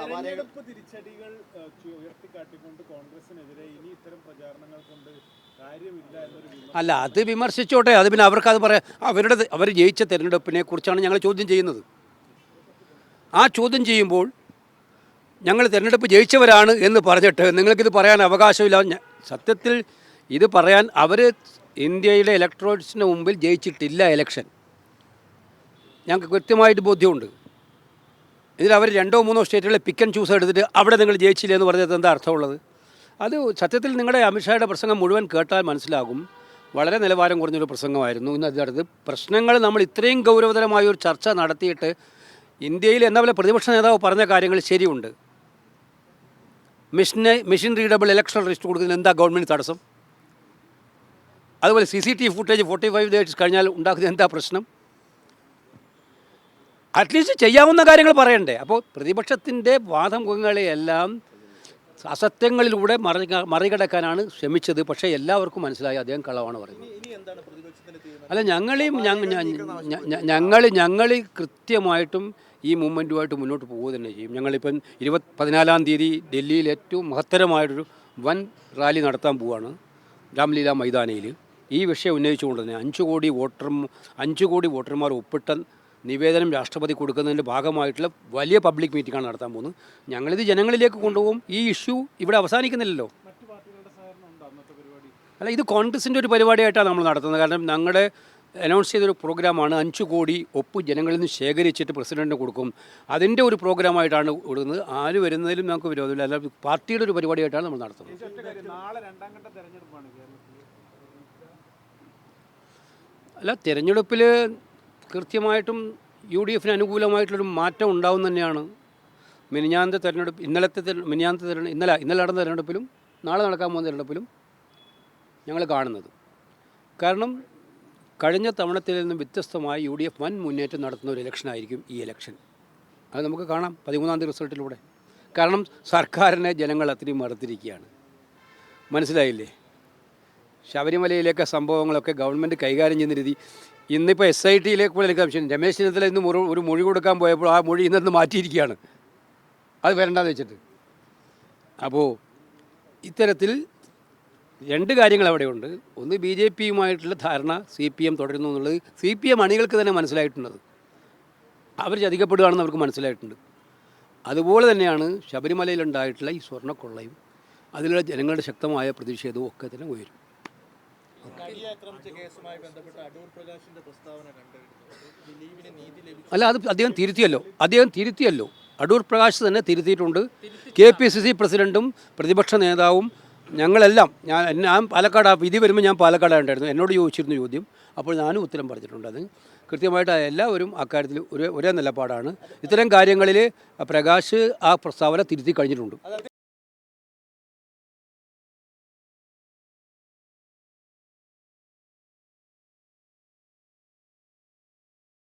തെരഞ്ഞെടുപ്പ് തിരിച്ചടികൾ ഉയർത്തിക്കാട്ടിക്കൊണ്ട് കോൺഗ്രസിനെതിരെ ഇനി ഇത്തരം പ്രചാരണങ്ങൾ കൊണ്ട് കാര്യമില്ല എന്നൊരു അല്ല അത് വിമർശിച്ചോട്ടെ. അത് പിന്നെ അവർക്ക് അത് പറയാം അവരുടെ അവർ ജയിച്ച തെരഞ്ഞെടുപ്പിനെ കുറിച്ചാണ് ഞങ്ങൾ ചോദ്യം ചെയ്യുന്നത്. ആ ചോദ്യം ചെയ്യുമ്പോൾ ഞങ്ങൾ തിരഞ്ഞെടുപ്പ് ജയിച്ചവരാണ് എന്ന് പറഞ്ഞിട്ട് നിങ്ങൾക്കിത് പറയാൻ അവകാശമില്ല. സത്യത്തിൽ ഇത് പറയാൻ അവർ ഇന്ത്യയിലെ ഇലക്ട്രോണിക്സിന് മുമ്പിൽ ജയിച്ചിട്ടില്ല ഇലക്ഷൻ ഞങ്ങൾക്ക് കൃത്യമായിട്ട് ബോധ്യമുണ്ട്. ഇതിൽ അവർ രണ്ടോ മൂന്നോ സ്റ്റേറ്റുകളെ പിക്ക് ആൻഡ് ചൂസ് എടുത്തിട്ട് അവിടെ നിങ്ങൾ ജയിച്ചില്ല എന്ന് പറഞ്ഞത് എന്താ അർത്ഥമുള്ളത്? അത് സത്യത്തിൽ നിങ്ങളുടെ അമിത്ഷായുടെ പ്രസംഗം മുഴുവൻ കേട്ടാൽ മനസ്സിലാകും. വളരെ നിലവാരം കുറഞ്ഞൊരു പ്രസംഗമായിരുന്നു. ഇന്ന് അതിനടുത്ത് പ്രശ്നങ്ങൾ നമ്മൾ ഇത്രയും ഗൗരവതരമായ ഒരു ചർച്ച നടത്തിയിട്ട് ഇന്ത്യയിൽ എന്ന പോലെ പ്രതിപക്ഷ നേതാവ് പറഞ്ഞ കാര്യങ്ങൾ ശരിയുണ്ട്. മിഷന് മെഷീൻ റീഡബിൾ ഇലക്ഷൻ ലിസ്റ്റ് കൊടുക്കുന്നതിന് എന്താ ഗവൺമെന്റ് തടസ്സം? അതുപോലെ C C T footage forty five days കഴിഞ്ഞാൽ ഉണ്ടാക്കുന്ന എന്താ പ്രശ്നം? അറ്റ്ലീസ്റ്റ് ചെയ്യാവുന്ന കാര്യങ്ങൾ പറയണ്ടേ? അപ്പോൾ പ്രതിപക്ഷത്തിന്റെ വാദമുഖങ്ങളെയെല്ലാം അസത്യങ്ങളിലൂടെ മറി മറികടക്കാനാണ് ശ്രമിച്ചത്. പക്ഷേ എല്ലാവർക്കും മനസ്സിലായി അദ്ദേഹം കളവാണ് പറയുന്നത്. അല്ല ഞങ്ങളെയും ഞങ്ങൾ ഞങ്ങൾ കൃത്യമായിട്ടും ഈ മൂവ്മെന്റുമായിട്ട് മുന്നോട്ട് പോവുക തന്നെ ചെയ്യും. ഞങ്ങളിപ്പം ഇരുപത് പതിനാലാം തീയതി ഡൽഹിയിൽ ഏറ്റവും മഹത്തരമായിട്ടൊരു വൻ റാലി നടത്താൻ പോവുകയാണ് രാംലീല മൈതാനയിൽ. ഈ വിഷയം ഉന്നയിച്ചുകൊണ്ട് തന്നെ അഞ്ച് കോടി വോട്ടർ അഞ്ച് കോടി വോട്ടർമാർ ഒപ്പിട്ട നിവേദനം രാഷ്ട്രപതി കൊടുക്കുന്നതിന്റെ ഭാഗമായിട്ടുള്ള വലിയ പബ്ലിക് മീറ്റിംഗാണ് നടത്താൻ പോകുന്നത്. ഞങ്ങളിത് ജനങ്ങളിലേക്ക് കൊണ്ടുപോകും. ഈ ഇഷ്യൂ ഇവിടെ അവസാനിക്കുന്നില്ലല്ലോ. അല്ല ഇത് കോൺഗ്രസിന്റെ ഒരു പരിപാടിയായിട്ടാണ് നമ്മൾ നടത്തുന്നത്. കാരണം ഞങ്ങളുടെ അനൗൺസ് ചെയ്തൊരു പ്രോഗ്രാമാണ് അഞ്ച് കോടി ഒപ്പ് ജനങ്ങളിൽ നിന്ന് ശേഖരിച്ചിട്ട് പ്രസിഡന്റിന് കൊടുക്കും. അതിന്റെ ഒരു പ്രോഗ്രാമായിട്ടാണ് കൊടുക്കുന്നത്. ആര് വരുന്നതിലും നമുക്ക് വിരോധമില്ല. അല്ല പാർട്ടിയുടെ ഒരു പരിപാടിയായിട്ടാണ് നമ്മൾ നടത്തുന്നത്. അല്ല തിരഞ്ഞെടുപ്പിൽ കൃത്യമായിട്ടും യു ഡി എഫിന് അനുകൂലമായിട്ടുള്ളൊരു മാറ്റം ഉണ്ടാവും തന്നെയാണ് മിനിഞ്ഞാന്ത തെരഞ്ഞെടുപ്പ് ഇന്നലത്തെ മിനിഞ്ഞാന്ത തെരഞ്ഞെടുപ്പ് ഇന്നലെ ഇന്നലെ നടന്ന തെരഞ്ഞെടുപ്പിലും നാളെ നടക്കാൻ പോകുന്ന തെരഞ്ഞെടുപ്പിലും ഞങ്ങൾ കാണുന്നത്. കാരണം കഴിഞ്ഞ തവണത്തിൽ നിന്നും വ്യത്യസ്തമായി യു ഡി എഫ് വൻ മുന്നേറ്റം നടത്തുന്ന ഒരു ഇലക്ഷനായിരിക്കും ഈ ഇലക്ഷൻ അത് നമുക്ക് കാണാം പതിമൂന്നാം തീയതി റിസൾട്ടിലൂടെ കാരണം സർക്കാരിനെ ജനങ്ങൾ അത്രയും മറുത്തിരിക്കുകയാണ്. മനസ്സിലായില്ലേ? ശബരിമലയിലേക്ക് സംഭവങ്ങളൊക്കെ ഗവൺമെന്റ് കൈകാര്യം ചെയ്യുന്ന രീതി. ഇന്നിപ്പോൾ എസ് ഐ ടിയിലേക്ക് പോലെ ആവശ്യം രമേശ് ചെന്നിത്തല ഇന്ന് മുറി ഒരു മൊഴി കൊടുക്കാൻ പോയപ്പോൾ ആ മൊഴി ഇന്നു മാറ്റിയിരിക്കുകയാണ്. അത് വരണ്ടെന്ന് വെച്ചിട്ട്. അപ്പോൾ ഇത്തരത്തിൽ രണ്ട് കാര്യങ്ങൾ അവിടെയുണ്ട്. ഒന്ന് ബി ജെ പിയുമായിട്ടുള്ള ധാരണ സി പി എം തുടരുന്നു എന്നുള്ളത് സി പി എം അണികൾക്ക് തന്നെ മനസ്സിലായിട്ടുണ്ടത് അവർ ചതിക്കപ്പെടുകയാണെന്ന് അവർക്ക് മനസ്സിലായിട്ടുണ്ട്. അതുപോലെ തന്നെയാണ് ശബരിമലയിലുണ്ടായിട്ടുള്ള ഈ സ്വർണക്കൊള്ളയും അതിലുള്ള ജനങ്ങളുടെ ശക്തമായ പ്രതിഷേധവും ഒക്കെ തന്നെ ഉയരും. അല്ല അത് അദ്ദേഹം തിരുത്തിയല്ലോ. അദ്ദേഹം തിരുത്തിയല്ലോ. അടൂർ പ്രകാശ് തന്നെ തിരുത്തിയിട്ടുണ്ട്. കെ പി സി സി പ്രസിഡന്റും പ്രതിപക്ഷ നേതാവും ഞങ്ങളെല്ലാം ഞാൻ ഞാൻ പാലക്കാട് ആ വിധി വരുമ്പോൾ ഞാൻ പാലക്കാട് ഉണ്ടായിരുന്നു എന്നോട് ചോദിച്ചിരുന്നു ചോദ്യം. അപ്പോൾ ഞാനും ഉത്തരം പറഞ്ഞിട്ടുണ്ട്. അത് കൃത്യമായിട്ട് എല്ലാവരും അക്കാര്യത്തിൽ ഒരേ ഒരേ നിലപാടാണ്. ഇത്തരം കാര്യങ്ങളിൽ പ്രകാശ് ആ പ്രസ്താവന തിരുത്തി കഴിഞ്ഞിട്ടുണ്ട്.